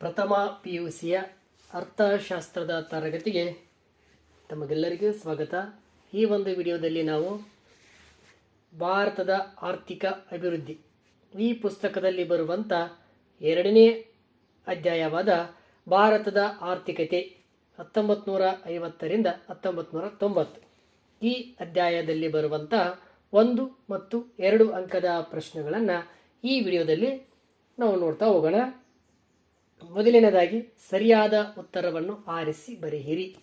ಪ್ರಥಮ P U ಸಿಯ ಅರ್ಥಶಾಸ್ತ್ರದ ತರಗತಿಗೆ ತಮಗೆಲ್ಲರಿಗೂ ಸ್ವಾಗತ. ಈ ಒಂದು ವಿಡಿಯೋದಲ್ಲಿ ನಾವು ಭಾರತದ ಆರ್ಥಿಕ ಅಭಿವೃದ್ಧಿ ಈ ಪುಸ್ತಕದಲ್ಲಿ ಬರುವಂಥ ಎರಡನೇ ಅಧ್ಯಾಯವಾದ ಭಾರತದ ಆರ್ಥಿಕತೆ ಹತ್ತೊಂಬತ್ತು ನೂರ ಐವತ್ತರಿಂದ ಹತ್ತೊಂಬತ್ತು ನೂರ ತೊಂಬತ್ತು. ಈ ಅಧ್ಯಾಯದಲ್ಲಿ ಬರುವಂಥ ಒಂದು ಮತ್ತು ಎರಡು ಅಂಕದ ಪ್ರಶ್ನೆಗಳನ್ನು ಈ ವಿಡಿಯೋದಲ್ಲಿ ನಾವು ನೋಡ್ತಾ ಹೋಗೋಣ. ಮೊದಲನೇದಾಗಿ ಸರಿಯಾದ ಉತ್ತರವನ್ನು ಆರಿಸಿ ಬರೆಯಿರಿ.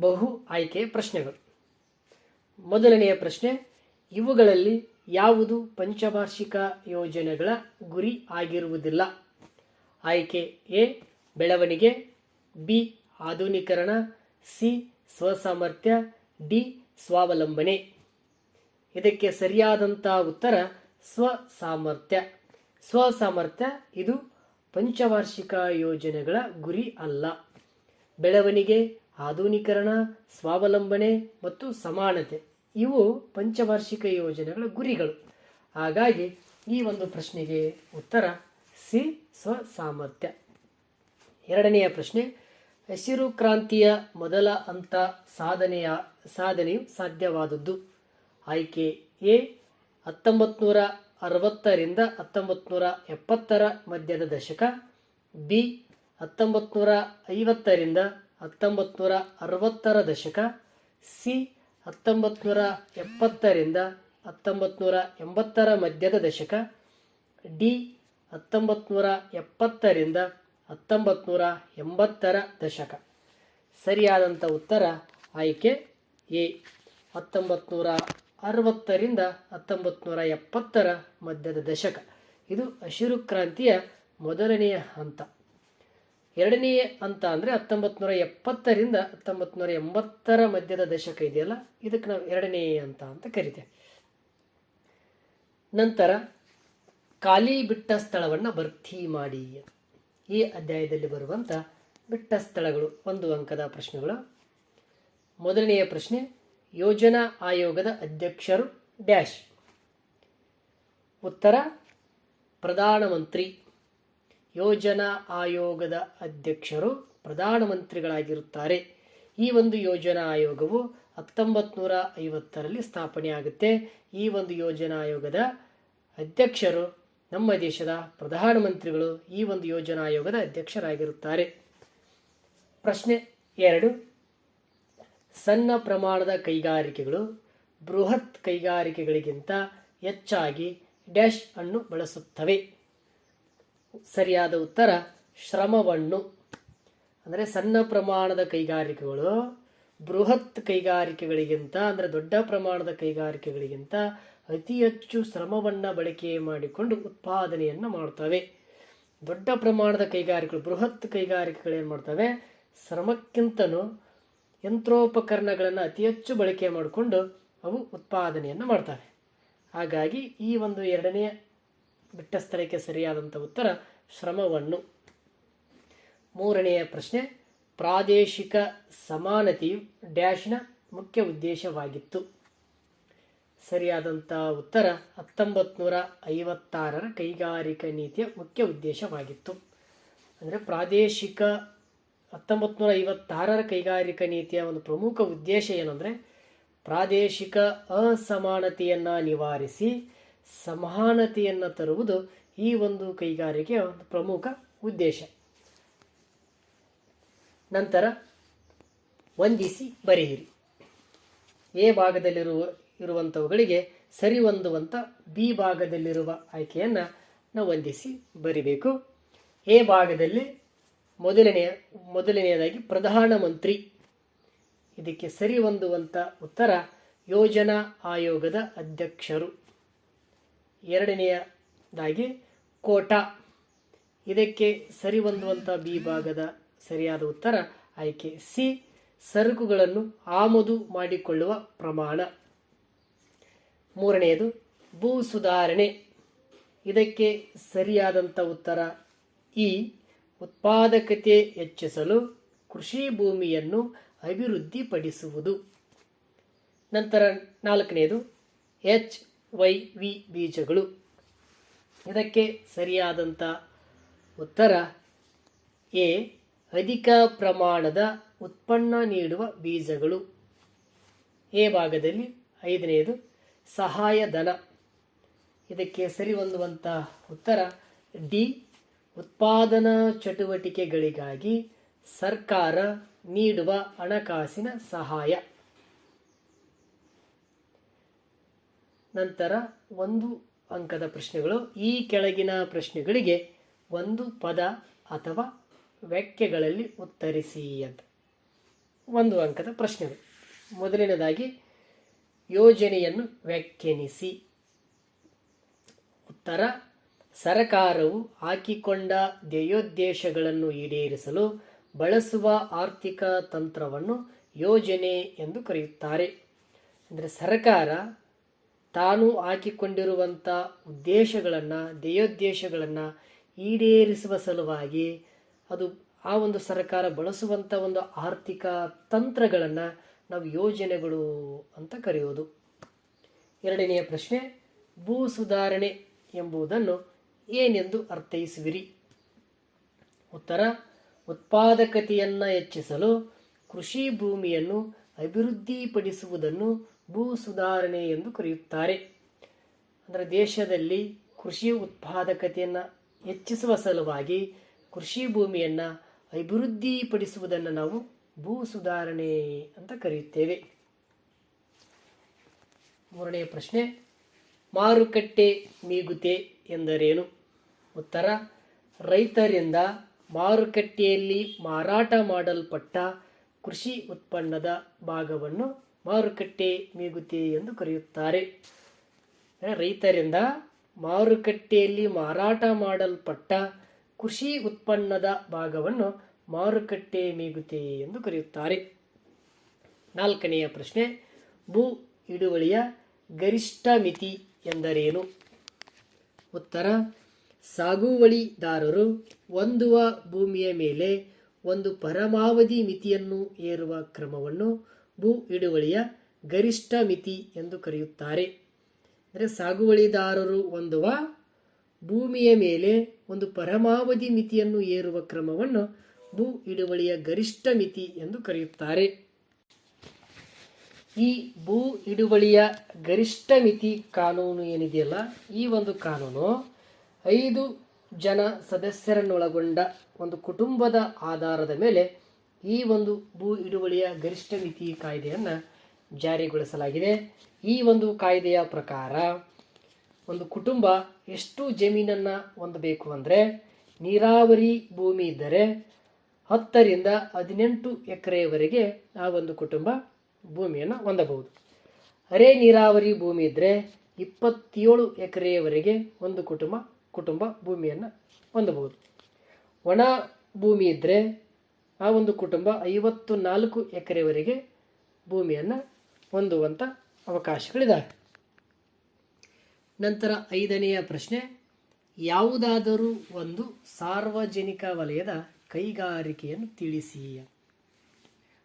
ಬಹು ಆಯ್ಕೆಯ ಪ್ರಶ್ನೆಗಳು. ಮೊದಲನೆಯ ಪ್ರಶ್ನೆ, ಇವುಗಳಲ್ಲಿ ಯಾವುದು ಪಂಚವಾರ್ಷಿಕ ಯೋಜನೆಗಳ ಗುರಿ ಆಗಿರುವುದಿಲ್ಲ? ಆಯ್ಕೆ ಎ, ಬೆಳವಣಿಗೆ, ಬಿ, ಆಧುನೀಕರಣ, ಸಿ, ಸ್ವಸಾಮರ್ಥ್ಯ, ಡಿ, ಸ್ವಾವಲಂಬನೆ. ಇದಕ್ಕೆ ಸರಿಯಾದಂಥ ಉತ್ತರ, ಸ್ವಸಾಮರ್ಥ್ಯ. ಸ್ವಸಾಮರ್ಥ್ಯ ಇದು ಪಂಚವಾರ್ಷಿಕ ಯೋಜನೆಗಳ ಗುರಿ ಅಲ್ಲ. ಬೆಳವಣಿಗೆ, ಆಧುನೀಕರಣ, ಸ್ವಾವಲಂಬನೆ ಮತ್ತು ಸಮಾನತೆ ಇವು ಪಂಚವಾರ್ಷಿಕ ಯೋಜನೆಗಳ ಗುರಿಗಳು. ಹಾಗಾಗಿ ಈ ಒಂದು ಪ್ರಶ್ನೆಗೆ ಉತ್ತರ ಸಿ ಸ್ವಸಾಮರ್ಥ್ಯ. ಎರಡನೆಯ ಪ್ರಶ್ನೆ, ಹಸಿರು ಕ್ರಾಂತಿಯ ಮೊದಲ ಹಂತ ಸಾಧನೆಯ ಸಾಧನೆಯು ಸಾಧ್ಯವಾದದ್ದು? ಆಯ್ಕೆ ಎ, ಹತ್ತೊಂಬತ್ತು ನೂರ ಅರವತ್ತರಿಂದ ಹತ್ತೊಂಬತ್ತು ನೂರ ಎಪ್ಪತ್ತರ ಮಧ್ಯದ ದಶಕ, ಬಿ ಹತ್ತೊಂಬತ್ತು ನೂರ ಐವತ್ತರಿಂದ ಹತ್ತೊಂಬತ್ತು ನೂರ ಅರವತ್ತರ ದಶಕ, ಸಿ ಹತ್ತೊಂಬತ್ತು ನೂರ ಎಪ್ಪತ್ತರಿಂದ ಹತ್ತೊಂಬತ್ತು ನೂರ ಎಂಬತ್ತರ ಮಧ್ಯದ ದಶಕ, ಡಿ ಹತ್ತೊಂಬತ್ತು ನೂರ ಎಪ್ಪತ್ತರಿಂದ ಹತ್ತೊಂಬತ್ತು ನೂರ ಎಂಬತ್ತರ ದಶಕ. ಸರಿಯಾದಂಥ ಉತ್ತರ ಆಯ್ಕೆ ಎ ಹತ್ತೊಂಬತ್ತು ನೂರ ಅರವತ್ತರಿಂದ ಹತ್ತೊಂಬತ್ತು ನೂರ ಎಪ್ಪತ್ತರ ಮಧ್ಯದ ದಶಕ. ಇದು ಹಸಿರು ಕ್ರಾಂತಿಯ ಮೊದಲನೆಯ ಹಂತ. ಎರಡನೆಯ ಹಂತ ಅಂದರೆ ಹತ್ತೊಂಬತ್ತು ನೂರ ಎಪ್ಪತ್ತರಿಂದ ಹತ್ತೊಂಬತ್ತು ನೂರ ಎಂಬತ್ತರ ಮಧ್ಯದ ದಶಕ ಇದೆಯಲ್ಲ? ಇದಕ್ಕೆ ನಾವು ಎರಡನೇ ಹಂತ ಅಂತ ಕರಿತೇವೆ. ನಂತರ ಖಾಲಿ ಬಿಟ್ಟ ಸ್ಥಳವನ್ನು ಭರ್ತಿ ಮಾಡಿ. ಈ ಅಧ್ಯಾಯದಲ್ಲಿ ಬರುವಂಥ ಬಿಟ್ಟ ಸ್ಥಳಗಳು ಒಂದು ಅಂಕದ ಪ್ರಶ್ನೆಗಳು. ಮೊದಲನೆಯ ಪ್ರಶ್ನೆ ಯೋಜನಾ ಆಯೋಗದ ಅಧ್ಯಕ್ಷರು ಡ್ಯಾಶ್. ಉತ್ತರ ಪ್ರಧಾನಮಂತ್ರಿ ಯೋಜನಾ ಆಯೋಗದ ಅಧ್ಯಕ್ಷರು ಪ್ರಧಾನಮಂತ್ರಿಗಳಾಗಿರುತ್ತಾರೆ ಈ ಒಂದು ಯೋಜನಾ ಆಯೋಗವು ಹತ್ತೊಂಬತ್ತು ನೂರ ಐವತ್ತರಲ್ಲಿ ಸ್ಥಾಪನೆಯಾಗುತ್ತೆ. ಈ ಒಂದು ಯೋಜನಾ ಆಯೋಗದ ಅಧ್ಯಕ್ಷರು ನಮ್ಮ ದೇಶದ ಪ್ರಧಾನಮಂತ್ರಿಗಳು ಈ ಒಂದು ಯೋಜನಾ ಆಯೋಗದ ಅಧ್ಯಕ್ಷರಾಗಿರುತ್ತಾರೆ. ಪ್ರಶ್ನೆ ಎರಡು. ಸಣ್ಣ ಪ್ರಮಾಣದ ಕೈಗಾರಿಕೆಗಳು ಬೃಹತ್ ಕೈಗಾರಿಕೆಗಳಿಗಿಂತ ಹೆಚ್ಚಾಗಿ ಡ್ಯಾಶ್ ಅನ್ನು ಬಳಸುತ್ತವೆ. ಸರಿಯಾದ ಉತ್ತರ, ಶ್ರಮವನ್ನು. ಅಂದರೆ ಸಣ್ಣ ಪ್ರಮಾಣದ ಕೈಗಾರಿಕೆಗಳು ಬೃಹತ್ ಕೈಗಾರಿಕೆಗಳಿಗಿಂತ, ಅಂದರೆ ದೊಡ್ಡ ಪ್ರಮಾಣದ ಕೈಗಾರಿಕೆಗಳಿಗಿಂತ ಅತಿ ಹೆಚ್ಚು ಶ್ರಮವನ್ನು ಬಳಕೆ ಮಾಡಿಕೊಂಡು ಉತ್ಪಾದನೆಯನ್ನು ಮಾಡ್ತವೆ. ದೊಡ್ಡ ಪ್ರಮಾಣದ ಕೈಗಾರಿಕೆಗಳು ಬೃಹತ್ ಕೈಗಾರಿಕೆಗಳು ಏನು ಮಾಡ್ತವೆ? ಶ್ರಮಕ್ಕಿಂತನೂ ಯಂತ್ರೋಪಕರಣಗಳನ್ನು ಅತಿ ಹೆಚ್ಚು ಬಳಕೆ ಮಾಡಿಕೊಂಡು ಅವು ಉತ್ಪಾದನೆಯನ್ನು ಮಾಡ್ತವೆ. ಹಾಗಾಗಿ ಈ ಒಂದು ಎರಡನೆಯ ಬಿಟ್ಟ ಸ್ಥಳಕ್ಕೆ ಸರಿಯಾದಂಥ ಉತ್ತರ ಶ್ರಮವನ್ನು. ಮೂರನೆಯ ಪ್ರಶ್ನೆ, ಪ್ರಾದೇಶಿಕ ಸಮಾನತೆಯು ಡ್ಯಾಶ್ನ ಮುಖ್ಯ ಉದ್ದೇಶವಾಗಿತ್ತು. ಸರಿಯಾದಂಥ ಉತ್ತರ ಹತ್ತೊಂಬತ್ತು ನೂರ ಐವತ್ತಾರರ ಕೈಗಾರಿಕಾ ನೀತಿಯ ಮುಖ್ಯ ಉದ್ದೇಶವಾಗಿತ್ತು. ಅಂದರೆ ಪ್ರಾದೇಶಿಕ ಹತ್ತೊಂಬತ್ತು ನೂರ ಐವತ್ತಾರರ ಕೈಗಾರಿಕಾ ನೀತಿಯ ಒಂದು ಪ್ರಮುಖ ಉದ್ದೇಶ ಏನಂದರೆ ಪ್ರಾದೇಶಿಕ ಅಸಮಾನತೆಯನ್ನು ನಿವಾರಿಸಿ ಸಮಾನತೆಯನ್ನು ತರುವುದು ಈ ಒಂದು ಕೈಗಾರಿಕೆಯ ಒಂದು ಪ್ರಮುಖ ಉದ್ದೇಶ. ನಂತರ ವಂದಿಸಿ ಬರೆಯಿರಿ. ಎ ಭಾಗದಲ್ಲಿರುವ ಇರುವಂಥವುಗಳಿಗೆ ಸರಿ ಹೊಂದುವಂಥ ಬಿ ಭಾಗದಲ್ಲಿರುವ ಆಯ್ಕೆಯನ್ನು ನಾವು ವಂದಿಸಿ ಬರಿಬೇಕು. ಎ ಭಾಗದಲ್ಲಿ ಮೊದಲನೆಯ, ಮೊದಲನೆಯದಾಗಿ ಪ್ರಧಾನಮಂತ್ರಿ. ಇದಕ್ಕೆ ಸರಿ ಹೊಂದುವಂಥ ಉತ್ತರ ಯೋಜನಾ ಆಯೋಗದ ಅಧ್ಯಕ್ಷರು. ಎರಡನೆಯದಾಗಿ ಕೋಟಾ. ಇದಕ್ಕೆ ಸರಿ ಹೊಂದುವಂಥ ಬಿ ಭಾಗದ ಸರಿಯಾದ ಉತ್ತರ ಆಯ್ಕೆ ಸಿ, ಸರಕುಗಳನ್ನು ಆಮದು ಮಾಡಿಕೊಳ್ಳುವ ಪ್ರಮಾಣ. ಮೂರನೆಯದು ಭೂ ಸುಧಾರಣೆ. ಇದಕ್ಕೆ ಸರಿಯಾದಂಥ ಉತ್ತರ ಈ ಉತ್ಪಾದಕತೆ ಹೆಚ್ಚಿಸಲು ಕೃಷಿ ಭೂಮಿಯನ್ನು ಅಭಿವೃದ್ಧಿಪಡಿಸುವುದು. ನಂತರ ನಾಲ್ಕನೆಯದು ಎಚ್ ವೈ ವಿ ಬೀಜಗಳು. ಇದಕ್ಕೆ ಸರಿಯಾದಂಥ ಉತ್ತರ, ಎ, ಅಧಿಕ ಪ್ರಮಾಣದ ಉತ್ಪನ್ನ ನೀಡುವ ಬೀಜಗಳು. ಎ ಭಾಗದಲ್ಲಿ ಐದನೆಯದು ಸಹಾಯಧನ. ಇದಕ್ಕೆ ಸರಿ ಹೊಂದುವಂಥ ಉತ್ತರ, ಡಿ ಉತ್ಪಾದನಾ ಚಟುವಟಿಕೆಗಳಿಗಾಗಿ ಸರ್ಕಾರ ನೀಡುವ ಹಣಕಾಸಿನ ಸಹಾಯ. ನಂತರ ಒಂದು ಅಂಕದ ಪ್ರಶ್ನೆಗಳು. ಈ ಕೆಳಗಿನ ಪ್ರಶ್ನೆಗಳಿಗೆ ಒಂದು ಪದ ಅಥವಾ ವ್ಯಾಖ್ಯಗಳಲ್ಲಿ ಉತ್ತರಿಸಿ ಅಂತ. ಒಂದು ಅಂಕದ ಪ್ರಶ್ನೆಗಳು. ಮೊದಲನೇದಾಗಿ, ಯೋಜನೆಯನ್ನು ವ್ಯಾಖ್ಯಾನಿಸಿ. ಉತ್ತರ ಸರಕಾರವು ಹಾಕಿಕೊಂಡ ಧ್ಯೇಯೋದ್ದೇಶಗಳನ್ನು ಈಡೇರಿಸಲು ಬಳಸುವ ಆರ್ಥಿಕ ತಂತ್ರವನ್ನು ಯೋಜನೆ ಎಂದು ಕರೆಯುತ್ತಾರೆ. ಅಂದರೆ ಸರಕಾರ ತಾನು ಹಾಕಿಕೊಂಡಿರುವಂಥ ಉದ್ದೇಶಗಳನ್ನು, ಧ್ಯೇಯೋದ್ದೇಶಗಳನ್ನು ಈಡೇರಿಸುವ ಸಲುವಾಗಿ ಅದು ಆ ಒಂದು ಸರ್ಕಾರ ಬಳಸುವಂಥ ಒಂದು ಆರ್ಥಿಕ ತಂತ್ರಗಳನ್ನು ನಾವು ಯೋಜನೆಗಳು ಅಂತ ಕರೆಯೋದು. ಎರಡನೆಯ ಪ್ರಶ್ನೆ, ಭೂ ಸುಧಾರಣೆ ಎಂಬುದನ್ನು ಏನೆಂದು ಅರ್ಥೈಸುವಿರಿ? ಉತ್ತರ, ಉತ್ಪಾದಕತೆಯನ್ನು ಹೆಚ್ಚಿಸಲು ಕೃಷಿ ಭೂಮಿಯನ್ನು ಅಭಿವೃದ್ಧಿಪಡಿಸುವುದನ್ನು ಭೂ ಸುಧಾರಣೆ ಎಂದು ಕರೆಯುತ್ತಾರೆ. ಅಂದರೆ ದೇಶದಲ್ಲಿ ಕೃಷಿ ಉತ್ಪಾದಕತೆಯನ್ನು ಹೆಚ್ಚಿಸುವ ಸಲುವಾಗಿ ಕೃಷಿ ಭೂಮಿಯನ್ನು ಅಭಿವೃದ್ಧಿಪಡಿಸುವುದನ್ನು ನಾವು ಭೂ ಸುಧಾರಣೆ ಅಂತ ಕರೆಯುತ್ತೇವೆ. ಮೂರನೆಯ ಪ್ರಶ್ನೆ, ಮಾರುಕಟ್ಟೆ ಮೀಗುತೆ ಎಂದರೇನು? ಉತ್ತರ, ರೈತರಿಂದ ಮಾರುಕಟ್ಟೆಯಲ್ಲಿ ಮಾರಾಟ ಮಾಡಲ್ಪಟ್ಟ ಕೃಷಿ ಉತ್ಪನ್ನದ ಭಾಗವನ್ನು ಮಾರುಕಟ್ಟೆ ಮೀಗುತೆ ಎಂದು ಕರೆಯುತ್ತಾರೆ. ರೈತರಿಂದ ಮಾರುಕಟ್ಟೆಯಲ್ಲಿ ಮಾರಾಟ ಮಾಡಲ್ಪಟ್ಟ ಕೃಷಿ ಉತ್ಪನ್ನದ ಭಾಗವನ್ನು ಮಾರುಕಟ್ಟೆ ಮೀಗುತೆ ಎಂದು ಕರೆಯುತ್ತಾರೆ. ನಾಲ್ಕನೆಯ ಪ್ರಶ್ನೆ, ಭೂ ಹಿಡುವಳಿಯ ಗರಿಷ್ಠ ಮಿತಿ ಎಂದರೇನು? ಉತ್ತರ, ಸಾಗುವಳಿದಾರರು ಹೊಂದುವ ಭೂಮಿಯ ಮೇಲೆ ಒಂದು ಪರಮಾವಧಿ ಮಿತಿಯನ್ನು ಏರುವ ಕ್ರಮವನ್ನು ಭೂ ಹಿಡುವಳಿಯ ಗರಿಷ್ಠ ಮಿತಿ ಎಂದು ಕರೆಯುತ್ತಾರೆ. ಅಂದರೆ ಸಾಗುವಳಿದಾರರು ಹೊಂದುವ ಭೂಮಿಯ ಮೇಲೆ ಒಂದು ಪರಮಾವಧಿ ಮಿತಿಯನ್ನು ಏರುವ ಕ್ರಮವನ್ನು ಭೂ ಹಿಡುವಳಿಯ ಗರಿಷ್ಠ ಮಿತಿ ಎಂದು ಕರೆಯುತ್ತಾರೆ. ಈ ಭೂ ಹಿಡುವಳಿಯ ಗರಿಷ್ಠ ಮಿತಿ ಕಾನೂನು ಏನಿದೆಯಲ್ಲ, ಈ ಒಂದು ಕಾನೂನು ಐದು ಜನ ಸದಸ್ಯರನ್ನೊಳಗೊಂಡ ಒಂದು ಕುಟುಂಬದ ಆಧಾರದ ಮೇಲೆ ಈ ಒಂದು ಭೂ ಹಿಡುವಳಿಯ ಗರಿಷ್ಠ ಮಿತಿ ಕಾಯ್ದೆಯನ್ನು ಜಾರಿಗೊಳಿಸಲಾಗಿದೆ. ಈ ಒಂದು ಕಾಯ್ದೆಯ ಪ್ರಕಾರ ಒಂದು ಕುಟುಂಬ ಎಷ್ಟು ಜಮೀನನ್ನು ಹೊಂದಬೇಕು ಅಂದರೆ ನೀರಾವರಿ ಭೂಮಿ ಇದ್ದರೆ ಹತ್ತರಿಂದ ಹದಿನೆಂಟು ಎಕರೆವರೆಗೆ ಆ ಒಂದು ಕುಟುಂಬ ಭೂಮಿಯನ್ನು ಹೊಂದಬಹುದು. ಅರೆ ನೀರಾವರಿ ಭೂಮಿ ಇದ್ದರೆ ಇಪ್ಪತ್ತೇಳು ಎಕರೆಯವರೆಗೆ ಒಂದು ಕುಟುಂಬ ಕುಟುಂಬ ಭೂಮಿಯನ್ನು ಹೊಂದಬಹುದು. ಒಣ ಭೂಮಿ ಇದ್ದರೆ ಆ ಒಂದು ಕುಟುಂಬ ಐವತ್ತು ನಾಲ್ಕು ಎಕರೆವರೆಗೆ ಭೂಮಿಯನ್ನು ಹೊಂದುವಂಥ ಅವಕಾಶಗಳಿದ್ದಾವೆ ನಂತರ ಐದನೆಯ ಪ್ರಶ್ನೆ, ಯಾವುದಾದರೂ ಒಂದು ಸಾರ್ವಜನಿಕ ವಲಯದ ಕೈಗಾರಿಕೆಯನ್ನು ತಿಳಿಸಿ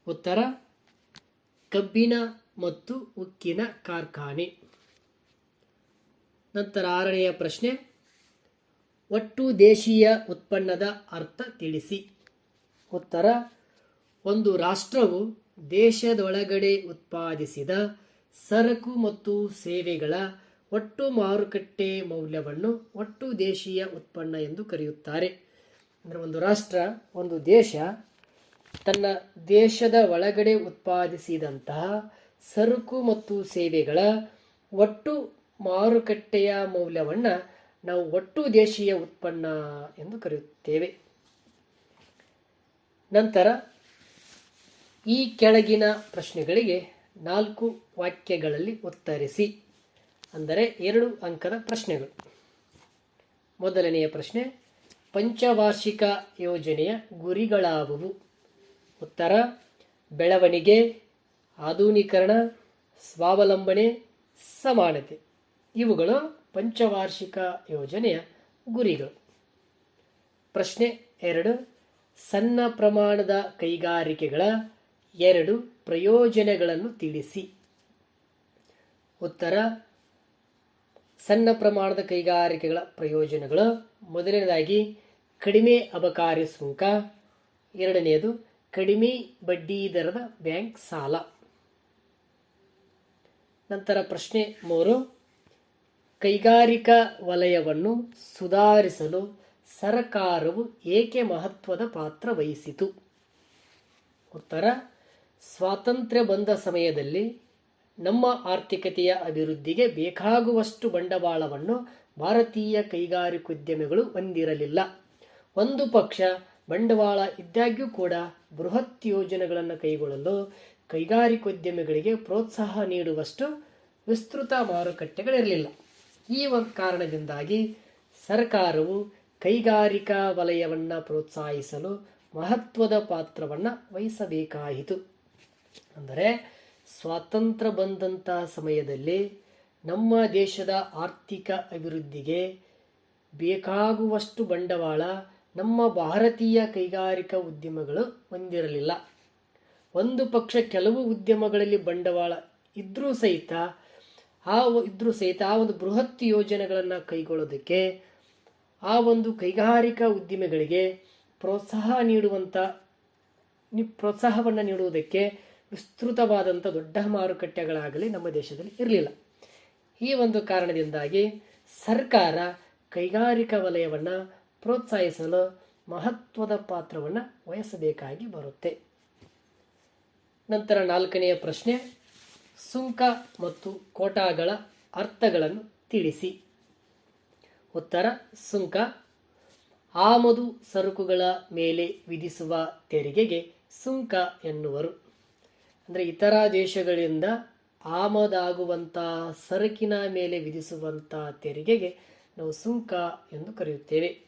ಉತ್ತರ ಕಬ್ಬಿಣ ಮತ್ತು ಉಕ್ಕಿನ ಕಾರ್ಖಾನೆ. ನಂತರ ಆರನೆಯ ಪ್ರಶ್ನೆ. ಒಟ್ಟು ದೇಶೀಯ ಉತ್ಪನ್ನದ ಅರ್ಥ ತಿಳಿಸಿ. ಉತ್ತರ. ಒಂದು ರಾಷ್ಟ್ರವು ದೇಶದೊಳಗಡೆ ಉತ್ಪಾದಿಸಿದ ಸರಕು ಮತ್ತು ಸೇವೆಗಳ ಒಟ್ಟು ಮಾರುಕಟ್ಟೆ ಮೌಲ್ಯವನ್ನು ಒಟ್ಟು ದೇಶೀಯ ಉತ್ಪನ್ನ ಎಂದು ಕರೆಯುತ್ತಾರೆ. ಅಂದರೆ ಒಂದು ರಾಷ್ಟ್ರ, ಒಂದು ದೇಶ ತನ್ನ ದೇಶದ ಒಳಗಡೆ ಉತ್ಪಾದಿಸಿದಂತಹ ಸರಕು ಮತ್ತು ಸೇವೆಗಳ ಒಟ್ಟು ಮಾರುಕಟ್ಟೆಯ ಮೌಲ್ಯವನ್ನು ನಾವು ಒಟ್ಟು ದೇಶೀಯ ಉತ್ಪನ್ನ ಎಂದು ಕರೆಯುತ್ತೇವೆ. ನಂತರ ಈ ಕೆಳಗಿನ ಪ್ರಶ್ನೆಗಳಿಗೆ ನಾಲ್ಕು ವಾಕ್ಯಗಳಲ್ಲಿ ಉತ್ತರಿಸಿ. ಅಂದರೆ ಎರಡು ಅಂಕದ ಪ್ರಶ್ನೆಗಳು. ಮೊದಲನೆಯ ಪ್ರಶ್ನೆ, ಪಂಚವಾರ್ಷಿಕ ಯೋಜನೆಯ ಗುರಿಗಳಾವುವು? ಉತ್ತರ, ಬೆಳವಣಿಗೆ, ಆಧುನೀಕರಣ, ಸ್ವಾವಲಂಬನೆ, ಸಮಾನತೆ. ಇವುಗಳು ಪಂಚವಾರ್ಷಿಕ ಯೋಜನೆಯ ಗುರಿಗಳು. ಪ್ರಶ್ನೆ ಎರಡು, ಸಣ್ಣ ಪ್ರಮಾಣದ ಕೈಗಾರಿಕೆಗಳ ಎರಡು ಪ್ರಯೋಜನಗಳನ್ನು ತಿಳಿಸಿ. ಉತ್ತರ, ಸಣ್ಣ ಪ್ರಮಾಣದ ಕೈಗಾರಿಕೆಗಳ ಪ್ರಯೋಜನಗಳು. ಮೊದಲನೇದಾಗಿ, ಕಡಿಮೆ ಅಬಕಾರಿ ಸುಂಕ. ಎರಡನೆಯದು ಕಡಿಮೆ ಬಡ್ಡಿ ದರದ ಬ್ಯಾಂಕ್ ಸಾಲ. ನಂತರ ಪ್ರಶ್ನೆ ಮೂರು. ಕೈಗಾರಿಕಾ ವಲಯವನ್ನು ಸುಧಾರಿಸಲು ಸರಕಾರವು ಏಕೆ ಮಹತ್ವದ ಪಾತ್ರ ವಹಿಸಿತು? ಉತ್ತರ. ಸ್ವಾತಂತ್ರ್ಯ ಬಂದ ಸಮಯದಲ್ಲಿ ನಮ್ಮ ಆರ್ಥಿಕತೆಯ ಅಭಿವೃದ್ಧಿಗೆ ಬೇಕಾಗುವಷ್ಟು ಬಂಡವಾಳವನ್ನು ಭಾರತೀಯ ಕೈಗಾರಿಕೋದ್ಯಮಿಗಳು ಹೊಂದಿರಲಿಲ್ಲ. ಒಂದು ಪಕ್ಷ ಬಂಡವಾಳ ಇದ್ದಾಗ್ಯೂ ಕೂಡ ಬೃಹತ್ ಯೋಜನೆಗಳನ್ನು ಕೈಗೊಳ್ಳಲು ಕೈಗಾರಿಕೋದ್ಯಮಿಗಳಿಗೆ ಪ್ರೋತ್ಸಾಹ ನೀಡುವಷ್ಟು ವಿಸ್ತೃತ ಮಾರುಕಟ್ಟೆಗಳಿರಲಿಲ್ಲ. ಈ ಕಾರಣದಿಂದಾಗಿ ಸರ್ಕಾರವು ಕೈಗಾರಿಕಾ ವಲಯವನ್ನು ಪ್ರೋತ್ಸಾಹಿಸಲು ಮಹತ್ವದ ಪಾತ್ರವನ್ನು ವಹಿಸಬೇಕಾಯಿತು. ಅಂದರೆ ಸ್ವಾತಂತ್ರ್ಯ ಬಂದಂಥ ಸಮಯದಲ್ಲಿ ನಮ್ಮ ದೇಶದ ಆರ್ಥಿಕ ಅಭಿವೃದ್ಧಿಗೆ ಬೇಕಾಗುವಷ್ಟು ಬಂಡವಾಳ ನಮ್ಮ ಭಾರತೀಯ ಕೈಗಾರಿಕಾ ಉದ್ಯಮಗಳು ಹೊಂದಿರಲಿಲ್ಲ ಒಂದು ಪಕ್ಷ ಕೆಲವು ಉದ್ಯಮಗಳಲ್ಲಿ ಬಂಡವಾಳ ಇದ್ದರೂ ಸಹಿತ, ಆ ಇದ್ದರೂ ಸಹಿತ ಆ ಒಂದು ಬೃಹತ್ ಯೋಜನೆಗಳನ್ನು ಕೈಗೊಳ್ಳೋದಕ್ಕೆ, ಆ ಒಂದು ಕೈಗಾರಿಕಾ ಉದ್ದಿಮೆಗಳಿಗೆ ಪ್ರೋತ್ಸಾಹ ನೀಡುವಂಥ ನಿ- ಪ್ರೋತ್ಸಾಹವನ್ನು ನೀಡುವುದಕ್ಕೆ ವಿಸ್ತೃತವಾದಂಥ ದೊಡ್ಡ ಮಾರುಕಟ್ಟೆಗಳಾಗಲಿ ನಮ್ಮ ದೇಶದಲ್ಲಿ ಇರಲಿಲ್ಲ. ಈ ಒಂದು ಕಾರಣದಿಂದಾಗಿ ಸರ್ಕಾರ ಕೈಗಾರಿಕಾ ವಲಯವನ್ನು ಪ್ರೋತ್ಸಾಹಿಸಲು ಮಹತ್ವದ ಪಾತ್ರವನ್ನು ವಹಿಸಬೇಕಾಗಿ ಬರುತ್ತೆ. ನಂತರ ನಾಲ್ಕನೆಯ ಪ್ರಶ್ನೆ, ಸುಂಕ ಮತ್ತು ಕೋಟಾಗಳ ಅರ್ಥಗಳನ್ನು ತಿಳಿಸಿ. ಉತ್ತರ, ಸುಂಕ. ಆಮದು ಸರಕುಗಳ ಮೇಲೆ ವಿಧಿಸುವ ತೆರಿಗೆಗೆ ಸುಂಕ ಎನ್ನುವರು. ಅಂದರೆ ಇತರ ದೇಶಗಳಿಂದ ಆಮದಾಗುವಂಥ ಸರಕಿನ ಮೇಲೆ ವಿಧಿಸುವಂಥ ತೆರಿಗೆಗೆ ನಾವು ಸುಂಕ ಎಂದು ಕರೆಯುತ್ತೇವೆ.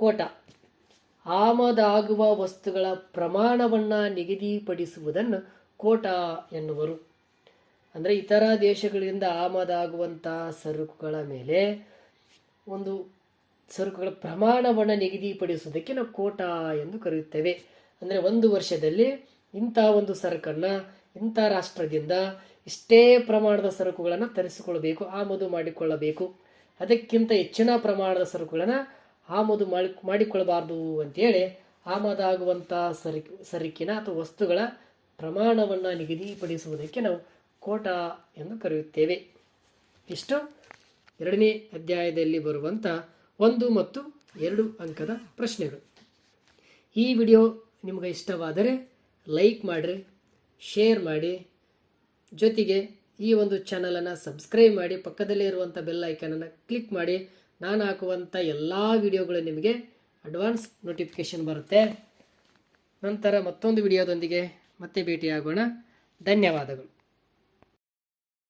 ಕೋಟ. ಆಮದಾಗುವ ವಸ್ತುಗಳ ಪ್ರಮಾಣವನ್ನು ನಿಗದಿಪಡಿಸುವುದನ್ನು ಕೋಟ ಎನ್ನುವರು. ಅಂದರೆ ಇತರ ದೇಶಗಳಿಂದ ಆಮದಾಗುವಂಥ ಸರಕುಗಳ ಮೇಲೆ ಒಂದು ಸರಕುಗಳ ಪ್ರಮಾಣವನ್ನು ನಿಗದಿಪಡಿಸುವುದಕ್ಕೆ ನಾವು ಕೋಟ ಎಂದು ಕರೆಯುತ್ತೇವೆ. ಅಂದರೆ ಒಂದು ವರ್ಷದಲ್ಲಿ ಇಂಥ ಒಂದು ಸರಕನ್ನು, ಇಂಥ ರಾಷ್ಟ್ರದಿಂದ ಇಷ್ಟೇ ಪ್ರಮಾಣದ ಸರಕುಗಳನ್ನು ತರಿಸಿಕೊಳ್ಳಬೇಕು ಆಮದು ಮಾಡಿಕೊಳ್ಳಬೇಕು. ಅದಕ್ಕಿಂತ ಹೆಚ್ಚಿನ ಪ್ರಮಾಣದ ಸರಕುಗಳನ್ನು ಆಮದು ಮಾಡಿ ಮಾಡಿಕೊಳ್ಬಾರ್ದು ಅಂತೇಳಿ ಆಮದಾಗುವಂಥ ಸರಿ, ಸರಕಿನ ಅಥವಾ ವಸ್ತುಗಳ ಪ್ರಮಾಣವನ್ನು ನಿಗದಿಪಡಿಸುವುದಕ್ಕೆ ನಾವು ಕೋಟ ಎಂದು ಕರೆಯುತ್ತೇವೆ. ಇಷ್ಟು. ಎರಡನೇ ಅಧ್ಯಾಯದಲ್ಲಿ ಬರುವಂಥ ಒಂದು ಮತ್ತು ಎರಡು ಅಂಕದ ಪ್ರಶ್ನೆಗಳು. ಈ ವಿಡಿಯೋ ನಿಮಗೆ ಇಷ್ಟವಾದರೆ ಲೈಕ್ ಮಾಡಿರಿ, ಶೇರ್ ಮಾಡಿ. ಜೊತೆಗೆ ಈ ಒಂದು ಚಾನಲನ್ನು ಸಬ್ಸ್ಕ್ರೈಬ್ ಮಾಡಿ ಪಕ್ಕದಲ್ಲೇ ಇರುವಂಥ ಬೆಲ್ ಐಕನನ್ನು ಕ್ಲಿಕ್ ಮಾಡಿ. ನಾನು ಹಾಕುವಂಥ ಎಲ್ಲ ವಿಡಿಯೋಗಳು ನಿಮಗೆ ಅಡ್ವಾನ್ಸ್ ನೋಟಿಫಿಕೇಷನ್ ಬರುತ್ತೆ. ನಂತರ ಮತ್ತೊಂದು ವಿಡಿಯೋದೊಂದಿಗೆ ಮತ್ತೆ ಭೇಟಿಯಾಗೋಣ. ಧನ್ಯವಾದಗಳು.